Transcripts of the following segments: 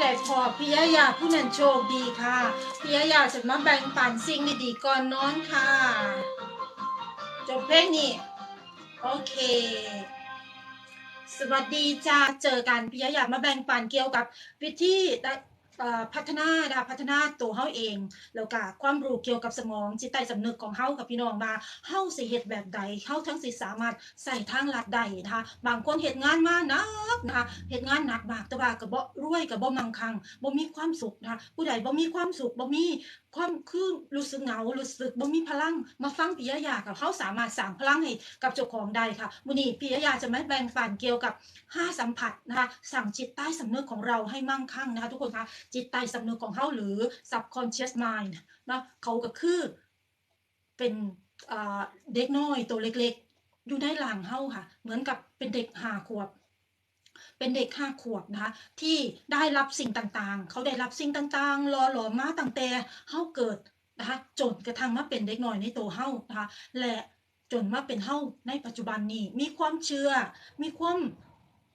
ใดพอพิยะยาผู้นั้นโชคดีค่ะพิยะยาจะมาแบ่งปันสิ่งดีๆก่อนนอนค่ะ จบเพลงนี้ โอเค สวัสดีจ้าเจอกันพิยะยามาแบ่งปันเกี่ยวกับวิธีได้เอ่อ พัฒนาดาพัฒนาตัวเฮาเอง แล้วก็ความรู้เกี่ยวกับสมองจิตใต้สำนึกของเฮากับพี่น้องมาเฮาสิเฮ็ดแบบใดเฮาทั้งสิสามารถใส่ทางลัดใดนะคะบางคนเฮ็ดงานมาหนักนะคะเฮ็ดงานหนักมากแต่ว่าก็บ่รวยก็บ่มั่งคั่งบ่มีความสุขนะคะผู้ใดบ่มีความสุขบ่มีความคือรู้สึกเหงารู้สึกบ่มีพลังมาฟังปิยะยากับเฮาสามารถสร้างพลังให้กับเจ้าของได้ค่ะมื้อนี้ปิยะยาจะมาแบ่งปันเกี่ยวกับห้าสัมผัสนะคะสั่งจิตใต้สำนึกของเราให้มั่งคั่งนะคะทุกคนคะจิตใต้สำนึกของเขาหรือ subconscious mind นะเขาก็คือเป็นเด็กน้อยตัวเล็กๆ อยู่ในหลังเฮาค่ะ เหมือนกับเป็นเด็กหาขวบ เป็นเด็กห้าขวบนะคะที่ได้รับสิ่งต่างๆ เขาได้รับสิ่งต่างๆรอหลอมมาตั้งแต่เฮาเกิดนะคะจนกระทั่งมาเป็นเด็กน้อยในโตเฮานะคะและจนมาเป็นเฮาในปัจจุบันนี้มีความเชื่อ มีความ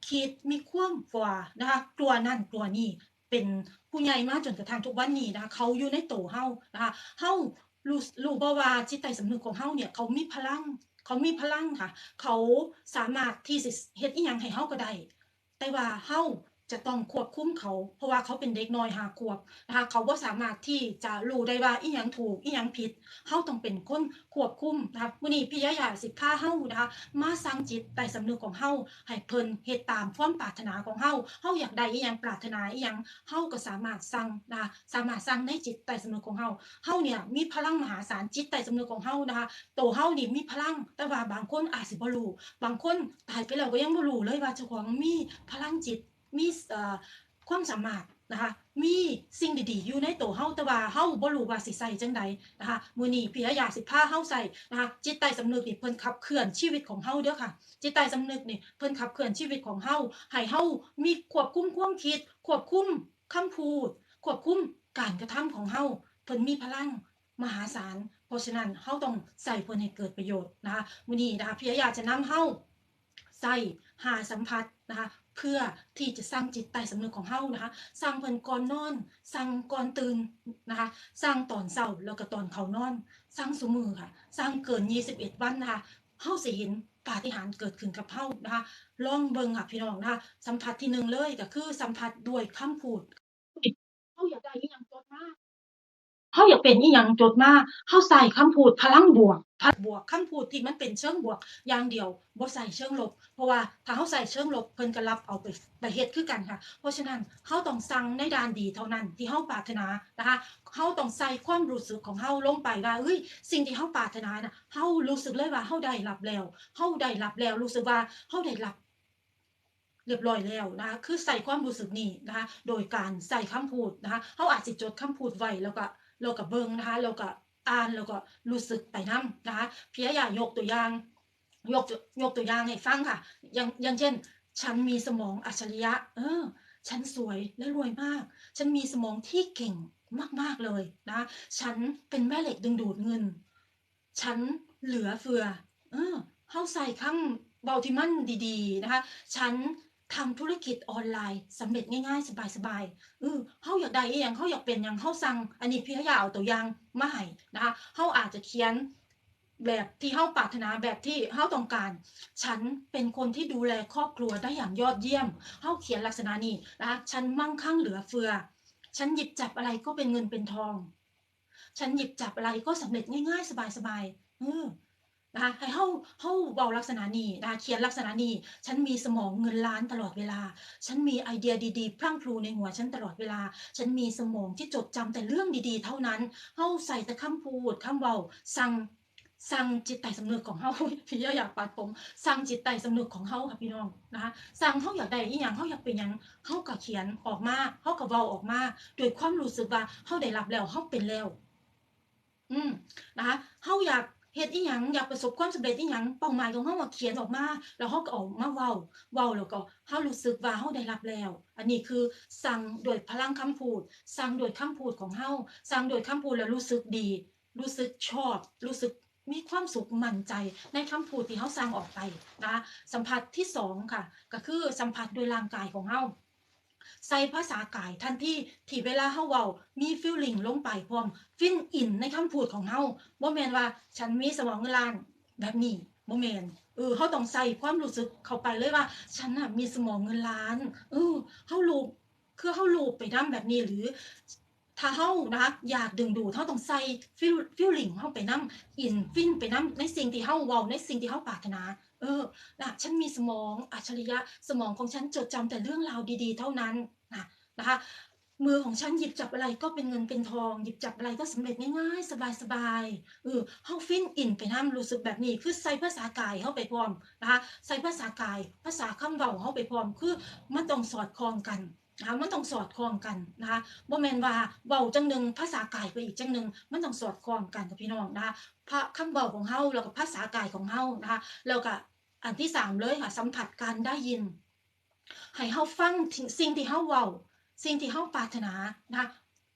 คิดมีความฝ่านะคะกลัวนั่นกลัวนี่เป็นผู้ใหญ่มาจนกระทั่งทุกวันนี้นะคะเขาอยู่ในโตเฮานะคะเฮารู้รู้บ่ว่าจิตใต้สำนึกของเฮาเนี่ยเขามีพลังเขามีพลังค่ะ เขาสามารถที่สิเฮ็ดอีหยังให้เฮาก็ได้ แต่ว่าเฮา จะต้องควบคุมเขา เพราะว่าเขาเป็นเด็กน้อยหาขวบนะคะเขาบ่สามารถที่จะรู้ได้ว่าอีหยังถูกอีหยังผิดเฮาต้องเป็นคนควบคุมนะคะมื้อนี้พี่ยะยาสิพาเฮานะคะมาสร้างจิตใต้สำนึกของเฮาให้เพิ่นเฮ็ดตามความปรารถนาของเฮาเฮาอยากได้อีหยังปรารถนาอีหยังเฮาก็สามารถสั่งนะคะสามารถสั่งในจิตใต้สำนึกของเฮาเฮาเนี่ยมีพลังมหาศาลจิตใต้สำนึกของเฮานะคะตัวเฮานี่มีพลังแต่ว่าบางคนอาจสิบ่รู้บางคนตายไปแล้วก็ยังบ่รู้เลยว่าเจ้าของมีพลังจิต มีความสามารถนะคะมีสิ่งดีๆ อยู่ในตัวเฮาแต่ว่าเฮาบ่รู้ว่าสิใส่จังใดนะคะมื้อนี้พี่อยากสิพาเฮาใส่นะคะจิตใต้สำนึกนี่เพิ่นขับเคลื่อนชีวิตของเฮาเด้อค่ะ จิตใต้สำนึกนี่เพิ่นขับเคลื่อนชีวิตของเฮาให้เฮามีควบคุมความคิด ควบคุมคำพูด ควบคุมการกระทำของเฮาเพิ่นมีพลังมหาศาล เพราะฉะนั้นเฮาต้องใส่เพิ่นให้เกิดประโยชน์นะคะมื้อนี้นะคะพี่อยากจะนำเฮาใส่หาสัมผัสนะคะ เพื่อที่จะสร้างจิตใต้สำนึกของเฮานะคะ สร้างเพิ่นก่อนนอน สร้างก่อนตื่นนะคะ สร้างตอนเช้าแล้วก็ตอนเขานอน สร้างสุมือค่ะ สร้างเกิน 21 วันนะคะเฮาสิเห็นปาฏิหาริย์เกิดขึ้นกับเฮานะคะลองเบิ่งค่ะพี่น้องนะคะสัมผัสที่หนึ่งเลยก็คือสัมผัสด้วยคำพูดเฮาอยากได้อีหยังจด เฮาอยากเป็นอีหยังจดมาเฮาใส่คำพูดพลังบวกพลังบวกคำพูดที่มันเป็นเชิงบวกอย่างเดียวบ่ใส่เชิงลบ เพราะว่าถ้าเฮาใส่เชิงลบเพิ่นก็รับเอาไปไปเฮ็ดคือกันค่ะ เพราะฉะนั้นเฮาต้องสั่งในด้านดีเท่านั้นที่เฮาปรารถนานะคะเฮาต้องใส่ความรู้สึกของเฮาลงไปว่าเฮ้ยสิ่งที่เฮาปรารถนาน่ะเฮารู้สึกเลยว่าเฮาได้รับแล้วเฮาได้รับแล้วรู้สึกว่าเฮาได้รับเรียบร้อยแล้วนะคะคือใส่ความรู้สึกนี้นะคะโดยการใส่คำพูดนะคะเขาอาจจะจดคำพูดไว้แล้วก็ เราก็เบิ่งนะคะแล้วก็อ่านแล้วก็รู้สึกไปนํนะคะพี่อยายกตัวอย่างยกยกตัวอย่างให้ฟังค่ะ อย่างอย่างเช่น ฉันมีสมองอัจฉริยะ เออ ฉันสวยและรวยมาก ฉันมีสมองที่เก่งมาก ๆเลยนะ ฉันเป็นแม่เหล็กดึงดูดเงิน ฉันเหลือเฟือ เออเฮาใส่คำเบาที่มันดี ๆ นะคะ ฉัน ทำธุรกิจออนไลน์สำเร็จง่ายๆ สบายๆเออเฮาอยากได้อีหยังเฮาอยากเป็นหยังเฮาสั่งอันนี้พี่อยาเอาตัวอย่างมาให้นะคะเฮาอาจจะเขียนแบบที่เฮาปรารถนาแบบที่เฮาต้องการ ฉันเป็นคนที่ดูแลครอบครัวได้อย่างยอดเยี่ยมเฮาเขียนลักษณะนี้นะคะฉันมั่งคั่งเหลือเฟือ ฉันหยิบจับอะไรก็เป็นเงินเป็นทอง ฉันหยิบจับอะไรก็สำเร็จง่ายๆ สบายๆเออ นะคะให้เฮาเฮาเว้าลักษณะนี้นะคะเขียนลักษณะนี้ ฉันมีสมองเงินล้านตลอดเวลา ฉันมีไอเดียดีๆ พรั่งพรูในหัวฉันตลอดเวลา ฉันมีสมองที่จดจำแต่เรื่องดีๆ เท่านั้นเฮาใส่แต่คำพูดคำเว้าสั่งสั่งจิตใต้สำนึกของเฮาพี่อยากปาดผมสั่งจิตใต้สำนึกของเฮาค่ะพี่น้องนะคะสั่งเฮาอยากได้อีหยังเฮาอยากเป็นหยังเฮาก็เขียนออกมาเฮาก็เว้าออกมาด้วยความรู้สึกว่าเฮาได้รับแล้วเฮาเป็นแล้ว อืมนะคะเฮาอยาก เฮ็ดอีหยังอยากประสบความสำเร็จอีหยังเป้าหมายของเฮาอะเขียนออกมา แล้วเฮาก็ออกมาเว้าเว้าแล้วก็เฮารู้สึกว่าเฮาได้รับแล้ว อันนี้คือสั่งโดยพลังคำพูด สั่งโดยคำพูดของเฮาสั่งโดยคำพูดแล้วรู้สึกดี รู้สึกชอบ รู้สึกมีความสุขมั่นใจในคำพูดที่เฮาสั่งออกไปนะคะสัมผัสที่สองค่ะ ก็คือสัมผัสโดยร่างกายของเฮา ใส่ภาษากายทันทีที่เวลาเฮาเว้ามีฟีลลิ่งลงไปพร้อมฟินอินในคำพูดของเฮาบ่แม่นว่าฉันมีสมองเงินล้านแบบนี้บ่แม่นเออเฮาต้องใส่ความรู้สึกเข้าไปเลยว่า ฉันน่ะมีสมองเงินล้าน เออเฮารู้คือเฮารู้ไปนำแบบนี้หรือ ถ้าเฮานะคะอยากดึงดูดเฮาต้องใส่ฟีลฟีลลิงเฮาไปนำอินฟินไปนำในสิ่งที่เฮาเว้าในสิ่งที่เฮาปรารถนา เออน่ะฉันมีสมองอัจฉริยะสมองของฉันจดจำแต่เรื่องราวดีๆ เท่านั้น นะนะคะมือของฉันหยิบจับอะไรก็เป็นเงินเป็นทอง หยิบจับอะไรก็สำเร็จง่ายๆ สบายๆเออเฮาฟินอินไปนำรู้สึกแบบนี้ คือใส่ภาษากายเฮาไปพร้อมนะคะใส่ภาษากาย ภาษาคำเว้าเฮาไปพร้อม คือมันต้องสอดคล้องกันนะคะมันต้องสอดคล้องกันนะคะบ่แมนว่าเว้าจังหนึ่งภาษากายไปอีกจังหนึ่งมันต้องสอดคล้องกันค่ะพี่น้องนะคะพะคำเว้าของเฮาแล้วก็ภาษากายของเฮานะคะแล้วก็อันที่สามเลยค่ะสัมผัสการได้ยิน ให้เฮาฟังสิ่งที่เฮาเว้า สิ่งที่เฮาปรารถนานะคะ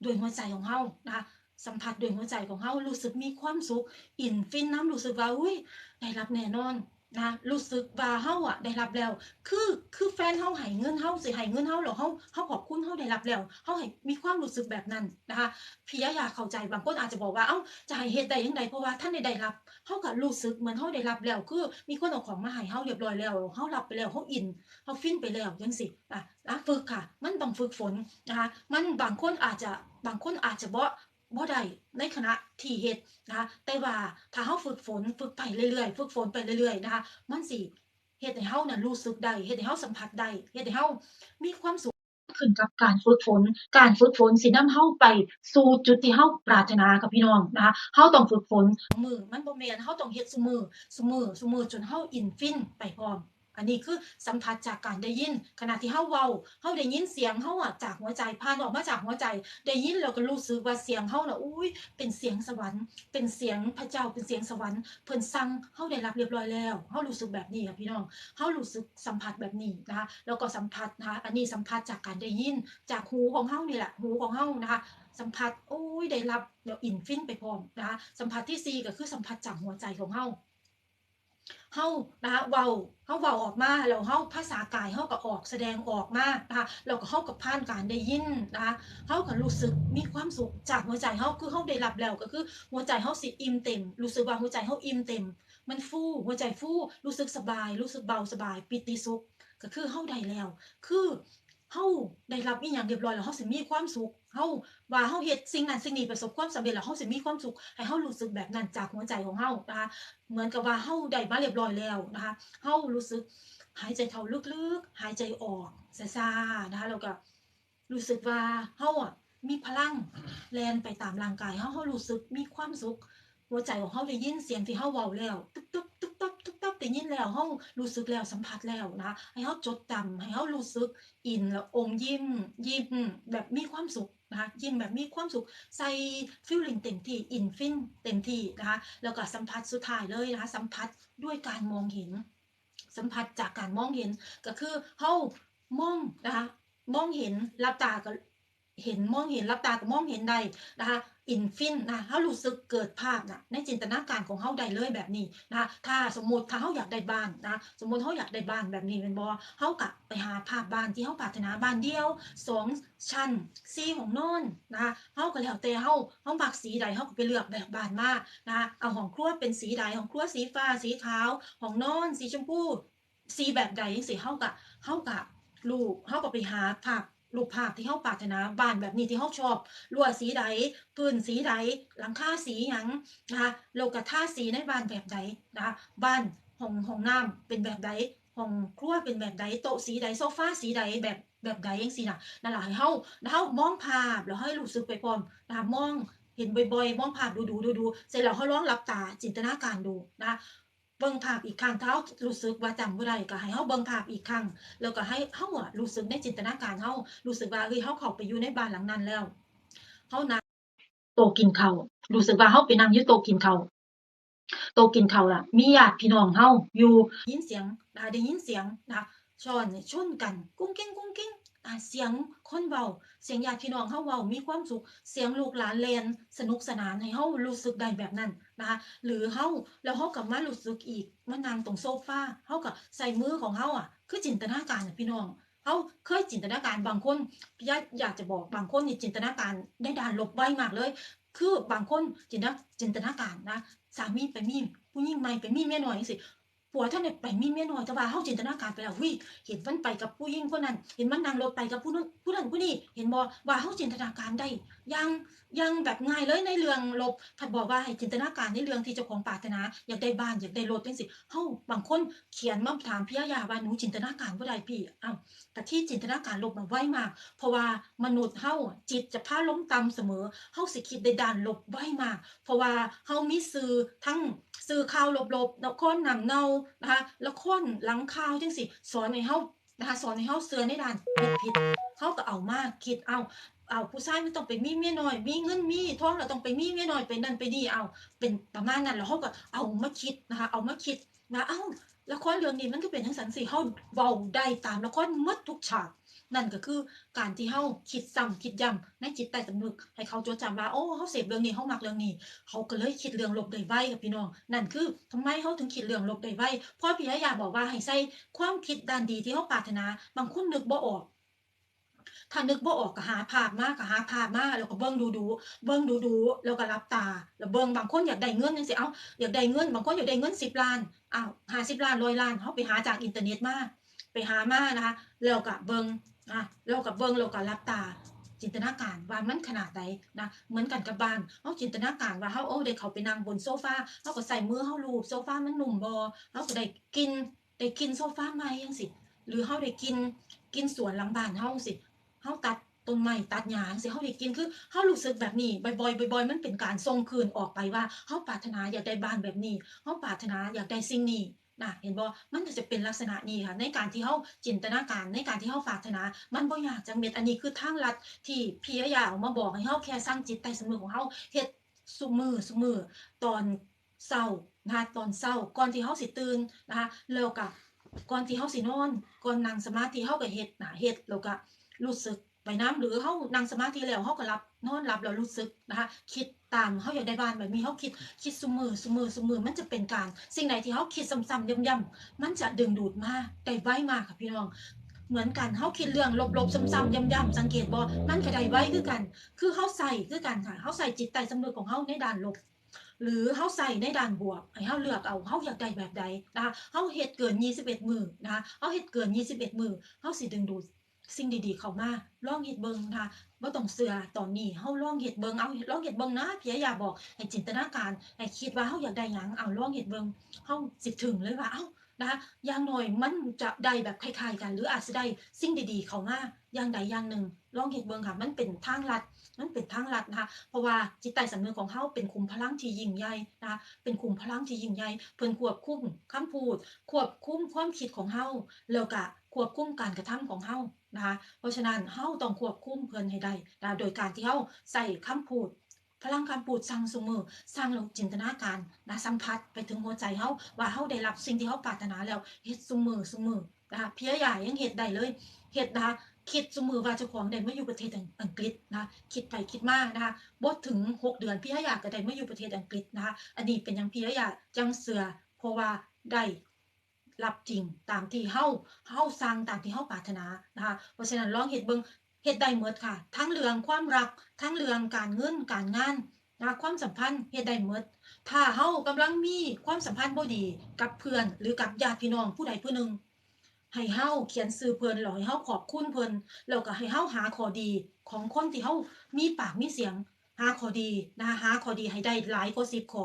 ด้วยหัวใจของเฮานะคะสัมผัสด้วยหัวใจของเฮารู้สึกมีความสุข อินฟินน้ำรู้สึกว่าอุ้ยได้รับแน่นอน นะรู้สึกว่าเฮาอะได้รับแล้ว คือคือแฟนเฮาให้เงินเฮาสิให้เงินเฮาแล้วเฮาเฮาขอบคุณเฮาได้รับแล้วเฮาให้มีความรู้สึกแบบนั้นนะคะพี่ยะอยากเข้าใจบางคนอาจจะบอกว่าเอ้าจะให้เฮ็ดได้จังไดเพราะว่าท่านได้ได้รับเฮาก็รู้สึกเหมือนเฮาได้รับแล้ว คือมีคนเอาของมาให้เฮาเรียบร้อยแล้วเฮารับไปแล้วเฮาอินเฮาฟินไปแล้วจังซี่อะนะฝึกค่ะ มันต้องฝึกฝนนะคะมันบางคนอาจจะบางคนอาจจะบ่ บ่ได้ในขณะที่เฮ็ดนะคะแต่ว่าถ้าเฮาฝึกฝนฝึกไปเรื่อยๆ ฝึกฝนไปเรื่อยๆนะคะมันสิเฮ็ดให้เฮาน่ะรู้สึกได้เฮ็ดให้เฮาสัมผัสได้เฮ็ดให้เฮามีความสุขขึ้นกับการฝึกฝน การฝึกฝนสินำเฮาไปสู่จุดที่เฮาปรารถนาค่ะพี่น้องนะคะเฮาต้องฝึกฝนมือมันบ่แม่นเฮาต้องเฮ็ดซุมือซุมือซุมือจนเฮาอินฟินไปพร้อม อันนี้คือสัมผัสจากการได้ยิน ขณะที่เฮาเว้าเฮาได้ยินเสียงเฮาอะจากหัวใจผ่านออกมาจากหัวใจ ได้ยินแล้วก็รู้สึกว่าเสียงเฮาน่ะอุ๊ยเป็นเสียงสวรรค์ เป็นเสียงพระเจ้าเป็นเสียงสวรรค์เพิ่นสั่งเฮาได้รับเรียบร้อยแล้วเฮารู้สึกแบบนี้ค่ะพี่น้องเฮารู้สึกสัมผัสแบบนี้นะคะแล้วก็สัมผัสนะคะอันนี้สัมผัสจากการได้ยินจากหูของเฮานี่แหละหูของเฮานะคะสัมผัสโอ้ยได้รับแล้วอินฟินไปพร้อมนะคะสัมผัสที่สี่ก็คือสัมผัสจากหัวใจของเฮา เฮานะคะเว้าเฮาเว้าออกมาแล้วเฮาภาษากายเฮาก็ออกแสดงออกมานะคะแล้วก็เฮาก็ผ่านการได้ยินนะคะเฮาก็รู้สึกมีความสุขจากหัวใจเฮาคือเฮาได้รับแล้วก็คือหัวใจเฮาสิอิ่มเต็ม รู้สึกว่าหัวใจเฮาอิ่มเต็ม มันฟูหัวใจฟูรู้สึกสบาย รู้สึกเบาสบาย ปิติสุขก็คือเฮาได้แล้ว คือ เฮาได้รับอีหยังเรียบร้อยแล้วเฮาสิมีความสุขเฮาว่าเฮาเฮ็ดสิ่งนั้นสิ่งนี้ประสบความสำเร็จแล้วเฮาสิมีความสุขให้เฮารู้สึกแบบนั้นจากหัวใจของเฮานะคะเหมือนกับว่าเฮาได้มาเรียบร้อยแล้วนะคะเฮารู้สึกหายใจเข้าลึกๆ หายใจออกซ่าๆนะคะแล้วก็รู้สึกว่าเฮาอะมีพลังแลนไปตามร่างกายเฮาเฮารู้สึกมีความสุขหัวใจของเฮาได้ยินเสียงที่เฮาเว้าแล้วตึ๊บ ได้ยินแล้วเฮารู้สึกแล้วสัมผัสแล้วนะคะให้เฮาจดจำให้เฮารู้สึกอินแล้วอมยิ้มยิ้มแบบมีความสุขนะคะยิ้มแบบมีความสุขใส่ฟีลลิ่งเต็มที่อินฟินเต็มที่นะคะแล้วก็สัมผัสสุดท้ายเลยนะคะสัมผัสด้วยการมองเห็น สัมผัสจากการมองเห็นก็คือเฮามองนะคะมองเห็นรับตาก็ เห็นมองเห็นรับตาก็มองเห็นได้นะคะอินฟินนะเฮารู้สึกเกิดภาพนะในจินตนาการของเฮาได้เลยแบบนี้นะคะถ้าสมมติถ้าเฮาอยากได้บ้านนะสมมติเฮาอยากได้บ้านแบบนี้แม่นบ่เฮาก็ไปหาภาพบ้านที่เฮาปรารถนาบ้านเดียวสองชั้น4ห้องนอนนะเฮาก็แล้วแต่เฮาเฮามักสีใดเฮาก็ไปเลือกแบบบ้านมานะเอาห้องครัวเป็นสีใดห้องครัวสีฟ้าสีขาวห้องนอนสีชมพูสีแบบใดจังซี่เฮาก็เฮาก็รูปเฮาก็ไปหาภาพ รูปภาพที่เฮาปรารถนาบ้านแบบนี้ที่เฮาชอบรั้วสีใดพื้นสีใดหลังคาสีหยังนะคะแล้วก็ทาสีในบ้านแบบใดนะคะบ้านห้องห้องน้ำเป็นแบบใดห้องครัวเป็นแบบใดโต๊ะสีใดโซฟาสีใดแบบแบบใดจังซี่น่ะนั่นแหละให้เฮาเฮามองภาพแล้วให้รู้สึกไปพร้อมนะคะมองเห็นบ่อยๆ มองภาพดูๆดูๆเสร็จแล้วเขาลองหลับตาจินตนาการดูนะคะ เบิ่งภาพอีกครั้งถ้าเรารู้สึกว่าจำบ่ได้ก็ให้เราเบิ่งภาพอีกครั้งแล้วก็ให้เราอะรู้สึกในจินตนาการเรารู้สึกว่าเฮ้ยเราเข้าไปอยู่ในบ้านหลังนั้นแล้วเรานั่งโตกินข้าวรู้สึกว่าเราไปนั่งอยู่โตกินข้าวโตกินข้าวล่ะ มีญาติพี่น้องเราอยู่ยินเสียงนะคะได้ยินเสียงนะคะช้อนชนกัน กุ้งกิ้งกุ้งกิ้ง เสียงคนเว้าเสียงญาติพี่น้องเฮาเว้ามีความสุข เสียงลูกหลานเล่นสนุกสนานให้เฮารู้สึกได้แบบนั้นนะคะ หรือเฮาแล้วเฮาก็มารู้สึกอีกมานั่งตรงโซฟาเฮาก็ใส่มือของเฮาอะ คือจินตนาการพี่น้องเฮาเคยจินตนาการบางคนพี่ยะอยากจะบอกบางคนนี่จินตนาการในด้านลบไว้มากเลย คือบางคนจินตนาจินตนาการนะสามีไปมีผู้หญิงใหม่ไปมีเมียน้อยจังซี่ ผัวท่านเนี่ยไปมีเมียน้อยแต่ว่าเฮาจินตนาการไปแล้ววิเห็นมันไปกับผู้หญิงคนนั้น เห็นมันนั่งรถไปกับผู้นั้นผู้นั้นผู้นี้เห็นบ่ว่าเฮาจินตนาการได้ยังยังแบบง่ายเลยในเรื่องลบถ้าบอกว่าให้จินตนาการในเรื่องที่เจ้าของปรารถนาอยากได้บ้านอยากได้รถจังซี่เฮาบางคนเขียนมาถามพี่ยาว่าหนูจินตนาการบ่ได้พี่อ้าวแต่ที่จินตนาการลบมันไวมาก เพราะว่ามนุษย์เฮาจิตจะพาล้มต่ำเสมอเฮาสิคิดในด้านลบไวมาก เพราะว่าเฮามีสื่อทั้งสื่อข่าวลบๆละครหนังเนานะคะละครหลังข่าวจังสิสอนให้เฮานะคะสอนให้เฮาเชื่อในด้านผิดๆเฮาก็เอามาคิดเอาเอาผู้ชายมันต้องไปมีเมียน้อย มีเงินมีท้องเราต้องไปมีเมียน้อยไปนั่นไปนี่เอา เป็นประมาณนั้นแล้วเขาก็เอามาคิดนะคะ เอามาคิดนะเอ้าละครเรื่องนี้มันก็เป็นทั้งสันสีเขาเว้าได้ตามละครหมดทุกฉาก นั่นก็คือการที่เฮาคิดซ้ำคิดย้ำในจิตใต้สำนึก ให้เขาจดจำว่าโอ้เฮาเสพเรื่องนี้เฮามักเรื่องนี้ เขาก็เลยคิดเรื่องลบได้ไวกับพี่น้อง นั่นคือทำไมเขาถึงคิดเรื่องลบได้ไวเพราะพี่ยาบอกว่าให้ใส่ความคิดด้านดีที่เขาปรารถนา บางคนนึกบ่ออกถ้านึกบ่ออกก็หาภาพมากก็หาภาพมากแล้วก็เบิ่งดูดูเบิ่งดูดูแล้วก็หลับตา แล้วเบิ่งบางคนอยากได้เงินจังซี่เอ้าอยากได้เงินบางคนอยากได้เงิน10ล้านอ้าว50ล้าน100ล้านเฮาไปหาจากอินเทอร์เน็ตมาไปหามานะคะแล้วก็เบิ่ง อะแล้วก็เบิงแล้วก็หลับตา จินตนาการว่ามันขนาดใดนะเหมือนกันกับบ้านเฮาจินตนาการว่าเฮาโอ้ได้เขาไปนั่งบนโซฟาเฮาก็ใส่มือเฮาลูบโซฟามันหนุ่มบ่เฮาก็ได้กินได้กินโซฟาใหม่จังซี่หรือเฮาได้กินกินสวนหลังบ้านเฮาสิเฮาตัดต้นไม้ตัดหญ้าจังซี่เฮาได้กินคือเฮารู้สึกแบบนี้บ่อยๆบ่อยๆมันเป็นการส่งคืนออกไปว่าเฮาปรารถนาอยากได้บ้านแบบนี้เฮาปรารถนาอยากได้สิ่งนี้ นะเห็นบ่มันจะเป็นลักษณะนี้ค่ะในการที่เฮาจินตนาการในการที่เฮาปรารถนามันบ่ยากจังเม็ดอันนี้คือทางลัดที่พี่ยาเอามาบอกให้เฮาแค่สร้างจิตใต้สำนึกของเฮาเฮ็ดซุมือซุมือตอนเช้านะคะตอนเช้าก่อนที่เฮาสิตื่นนะคะแล้วก็ก่อนที่เฮาสินอนก่อนนั่งสมาธิเฮาก็เฮ็ดนะเฮ็ดแล้วก็รู้สึกไปน้ำหรือเฮานั่งสมาธิแล้วเฮาก็หลับ นอนหลับแล้วรู้สึกนะคะคิดตามเฮาอยากได้บ้านแบบนี้เฮาคิดคิดซุมือซุมือซุมือมันจะเป็นการ สิ่งไหนที่เฮาคิดซ้ำๆย้ำๆมันจะดึงดูดมาได้ไวมากค่ะพี่น้องเหมือนกันเฮาคิดเรื่องลบๆซ้ำๆย้ำๆสังเกตบ่มันก็ไดไว้คือกัน คือเฮาใส่คือกันค่ะเฮาใส่จิตใต้สำนึกของเฮาในด้านลบหรือเฮาใส่ในด้านบวกให้เฮาเลือกเอาเฮาอยากได้แบบใดนะคะเฮาเฮ็ดเกิน 21 มือนะคะเฮาเฮ็ดเกิน 21 มือเฮาสิดึงดูด สิ่งดีๆเข้ามาลองเฮ็ดเบิงนะคะบ่ต้องเชื่อตอนนี้เฮาลองเฮ็ดเบิงเอาลองเฮ็ดเบิงนะพี่อยาบอกให้จินตนาการให้คิดว่าเฮาอยากได้หยังเอาลองเฮ็ดเบิงเฮาสิถึงเลยว่าเอ้านะคะอย่างน้อยมันจะได้แบบคล้ายๆกัน หรืออาจจะได้สิ่งดีๆ เข้ามาอย่างใดอย่างหนึ่งลองเห็นเบิงค่ะ มันเป็นทางลัดมันเป็นทางลัดนะคะเพราะว่าจิตใต้สำนึกของเฮาเป็นคุมพลังที่ยิ่งใหญ่นะคะเป็นคุมพลังที่ยิ่งใหญ่เพิ่นควบคุมคำพูด ควบคุมความคิดของเฮาแล้วก็ควบคุมการกระทำของเฮา นะคะเพราะฉะนั้นเฮาต้องควบคุมเพิ่นให้ได้นะโดยการที่เฮาใส่คำพูดพลังคำพูดสั่งสมือสร้างเราจินตนาการนะสัมผัสไปถึงหัวใจเฮาว่าเฮาได้รับสิ่งที่เฮาปรารถนาแล้วเฮ็ดสมือสมือนะคะเพียใหญ่ยังเฮ็ดได้เลยเฮ็ดนะคะคิดสมือว่าเจ้าของได้มาอยู่ประเทศอังกฤษนะคะคิดไปคิดมานะคะบ่ถึง 6 เดือนพี่อยากก็ได้มาอยู่ประเทศอังกฤษนะคะอันนี้เป็นยังพี่อยากจังเสือเพราะว่าได้ รับจริงตามที่เฮาเฮาสร้างตามที่เฮาปรารถนานะคะเพราะฉะนั้นลองเฮ็ดเบิ่งเฮ็ดได้หมดค่ะ ทั้งเรื่องความรัก ทั้งเรื่องการเงินการงานนะความสัมพันธ์เฮ็ดได้หมดถ้าเฮากำลังมีความสัมพันธ์บ่ดีกับเพื่อนหรือกับญาติพี่น้องผู้ใดผู้หนึ่งให้เฮาเขียนชื่อเพิ่นแล้วให้เฮาขอบคุณเพิ่นแล้วก็ให้เฮาหาข้อดีของคนที่เฮามีปากมีเสียง หาข้อดีนะคะหาข้อดีให้ได้หลายกว่า10ข้อ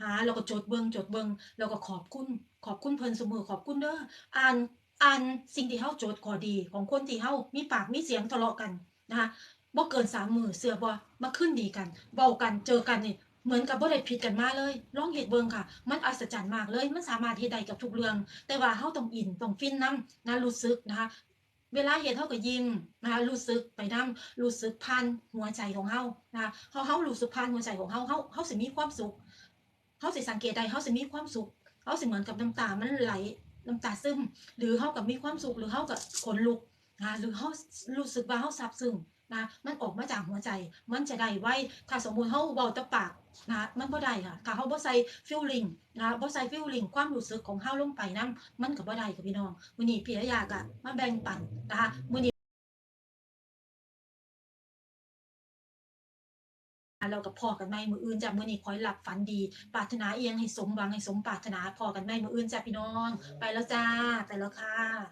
หาแล้วก็จดเบิงจดเบิงแล้วก็ขอบคุณ ขอบคุณเพิ่นเสมอขอบคุณเด้ออ่านอ่านสิ่งที่เฮาโจดข้อดี ของคนที่เฮามีปากมีเสียงทะเลาะกันนะคะบ่เกิน3มื้อเชื่อบ่มาขึ้นดีกันเว้ากันเจอกันนี่เหมือนกับบ่ได้ผิดกันมาเลยลองเฮ็ดเบิ่งค่ะ มันอัศจรรย์มากเลย มันสามารถเฮ็ดได้กับทุกเรื่อง แต่ว่าเฮาต้องอินต้องฟินนํนะรู้สึกนะคะเวลาเฮ็ดเฮาก็ยิ้มนะคะรู้สึกไปนํรู้สึกผ่านหัวใจของเฮานะคะเฮาเฮารู้สึกผ่านหัวใจของเฮาเฮาเฮาสิมีความสุขเฮาสิสังเกตได้เฮาสิมีความสุข เฮาสิเหมือนกับน้ำตามันไหลน้ำตาซึมหรือเฮากับมีความสุขหรือเฮากับขนลุกนะหรือเฮารู้สึกว่าเฮาซาบซึ้งนะมันออกมาจากหัวใจ มันจะได้ไว้ ถ้าสมมติเฮาเว้าต่ปากนะมันบ่ได้ค่ะถ้าเฮาบ่ใส่ฟีลลิงนะบ่ใส่ฟีลลิงความรู้สึกของเฮาลงไปนํมันก็บ่ได้ค่ะพี่น้องมือนี้พี่ยากอะมาแบ่งปันนะคะมือนี้ เรากับพ่อกันไหม่มืออื่นจากมือนี้คอยหลับฝันดีปรารถนาเอียงให้สมหวังให้สมปรารถนาพ่อกันไหม่มืออื่นจ้ะพี่น้อง ไปแล้วจ้า ไปแล้วค่ะ